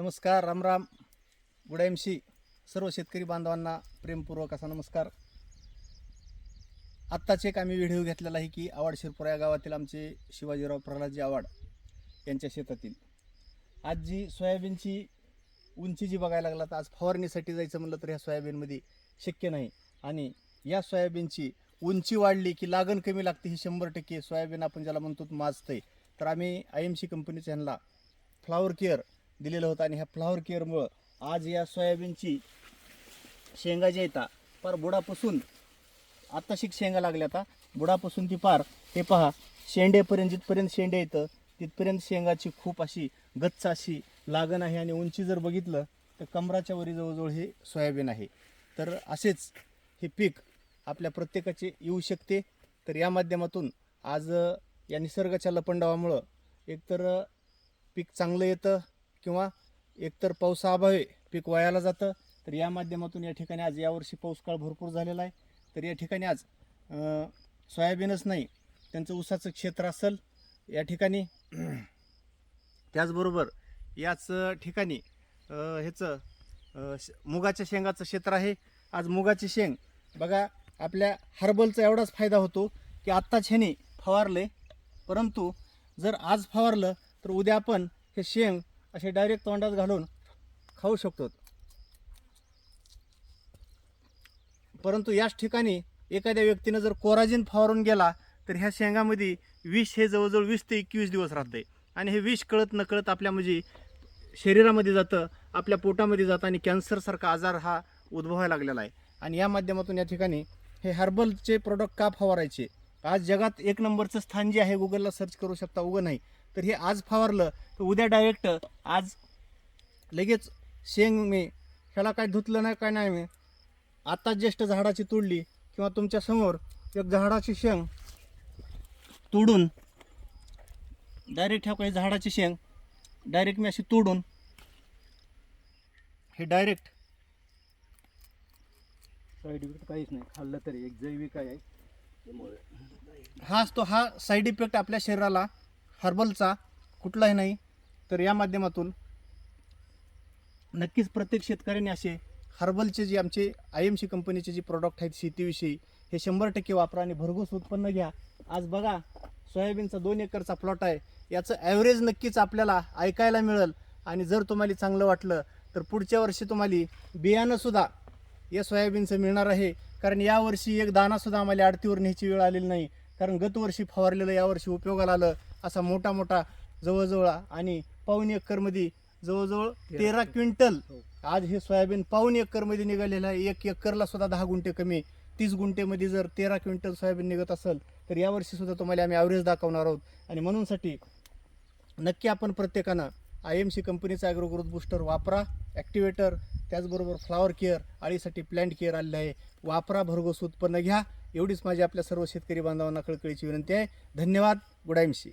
नमस्कार रामराम गुडायमशी सर्व शेतकरी बांधवांना प्रेमपूर्वक असा नमस्कार. आत्ताच एक आम्ही व्हिडिओ घेतलेला आहे की आवाड शिरपुरा या गावातील आमचे शिवाजीराव प्रल्हादजी आवाड यांच्या शेतातील. आज जी सोयाबीनची उंची जी बघायला लागला तर आज फवारणीसाठी जायचं म्हणलं तर ह्या सोयाबीनमध्ये शक्य नाही. आणि या सोयाबीनची उंची वाढली की लागण कमी लागते ही शंभर टक्के सोयाबीन आपण ज्याला म्हणतो माजतंय. तर आम्ही आय एम सी कंपनीच्या ह्यांना फ्लावर केअर दिलेलं होतं आणि ह्या फ्लावर केअरमुळं आज या सोयाबीनची शेंगा ज्या येतात पार बुडापासून आत्ता शिक शेंगा लागल्या आता बुडापासून ती पार हे पहा शेंडेपर्यंत जिथपर्यंत शेंडे येतं तिथपर्यंत शेंगाची खूप अशी गच्च अशी लागण आहे आणि उंची जर बघितलं तर कमराच्या वरी जवळजवळ हे सोयाबीन आहे. तर असेच हे पीक आपल्या प्रत्येकाचे येऊ शकते. तर या माध्यमातून आज या निसर्गाच्या लपंडावामुळं एकतर पीक चांगलं येतं किंवा एकतर पावसाअभावी पीक वायाला जातं तर या माध्यमातून या ठिकाणी आज यावर्षी पाऊस काळ भरपूर झालेला आहे. तर या ठिकाणी आज सोयाबीनच नाही त्यांचं ऊसाचं क्षेत्र असेल या ठिकाणी त्याचबरोबर याच ठिकाणी ह्याचं श- मुगाच्या शेंगाचं क्षेत्र आहे. आज मुगाची शेंग बघा आपल्या हर्बलचा एवढाच फायदा होतो की आत्ताच ह्याने फवारले परंतु जर आज फवारलं तर उद्या आपण हे शेंग असे डायरेक्ट तोंडात घालून खाऊ शकतो. परंतु याच ठिकाणी एखाद्या व्यक्तीनं जर कोराजिन फवारून गेला तर ह्या शेंगामध्ये विष हे जवळजवळ वीस ते एकवीस दिवस राहते आणि हे विष कळत न कळत आपल्या म्हणजे शरीरामध्ये जातं आपल्या पोटामध्ये जातं आणि कॅन्सरसारखा आजार हा उद्भवायला लागलेला आहे. आणि या माध्यमातून या ठिकाणी हे हर्बलचे प्रोडक्ट का फवारायचे? आज जगात एक नंबरचं स्थान जे आहे गुगलला सर्च करू शकता उगं नाही. तर हे आज फवारलं तर उद्या डायरेक्ट आज लगेच शेंग मी ह्याला काय धुतलं नाही काय नाही मी. आत्ताच ज्येष्ठ झाडाची तोडली किंवा तुमच्यासमोर एक झाडाची शेंग तोडून डायरेक्ट ह्या काही झाडाची शेंग डायरेक्ट मी अशी तोडून हे डायरेक्ट साईड इफेक्ट काहीच नाही. खाल्लं तरी एक जैविक आहे. हा असतो हा साईड इफेक्ट आपल्या शरीराला हर्बलचा कुठलाही नाही तर या माध्यमातून नक्कीच प्रत्येक शेतकऱ्याने असे हर्बलचे जे आमचे आय एम सी कंपनीचे जे प्रॉडक्ट आहेत शेतीविषयी हे शंभर टक्के वापरा आणि भरघोस उत्पन्न घ्या. आज बघा सोयाबीनचा दोन एकरचा प्लॉट आहे. याचं ॲव्हरेज नक्कीच आपल्याला ऐकायला मिळेल. आणि जर तुम्हाला चांगलं वाटलं तर पुढच्या वर्षी तुम्हाला बियाणंसुद्धा या सोयाबीनचं मिळणार आहे. कारण यावर्षी एक दाणासुद्धा आम्हाला आडतीवर न्यायची वेळ आलेली नाही. कारण गतवर्षी फवारलेलं यावर्षी उपयोगाला आलं. असा मोठा मोठा जवळजवळ आणि पाऊण एकरमध्ये जवळजवळ तेरा क्विंटल. हो. आज हे सोयाबीन पाऊण एकरमध्ये निघालेलं आहे. एक एकरला सुद्धा दहा गुंठे कमी तीस गुंठेमध्ये जर तेरा क्विंटल सोयाबीन निघत असेल तर यावर्षी सुद्धा तुम्हाला आम्ही ॲव्हरेज दाखवणार आहोत. आणि म्हणूनसाठी नक्की आपण प्रत्येकानं आय एम सी कंपनीचा ॲग्रो ग्रोथ बुस्टर वापरा ॲक्टिवेटर त्याचबरोबर फ्लावर केअर आळीसाठी प्लॅन्ट केअर आलेलं आहे. वापरा भरघोस उत्पन्न घ्या. एवढीच माझी आपल्या सर्व शेतकरी बांधवांना कळकळीची विनंती आहे. धन्यवाद. Good C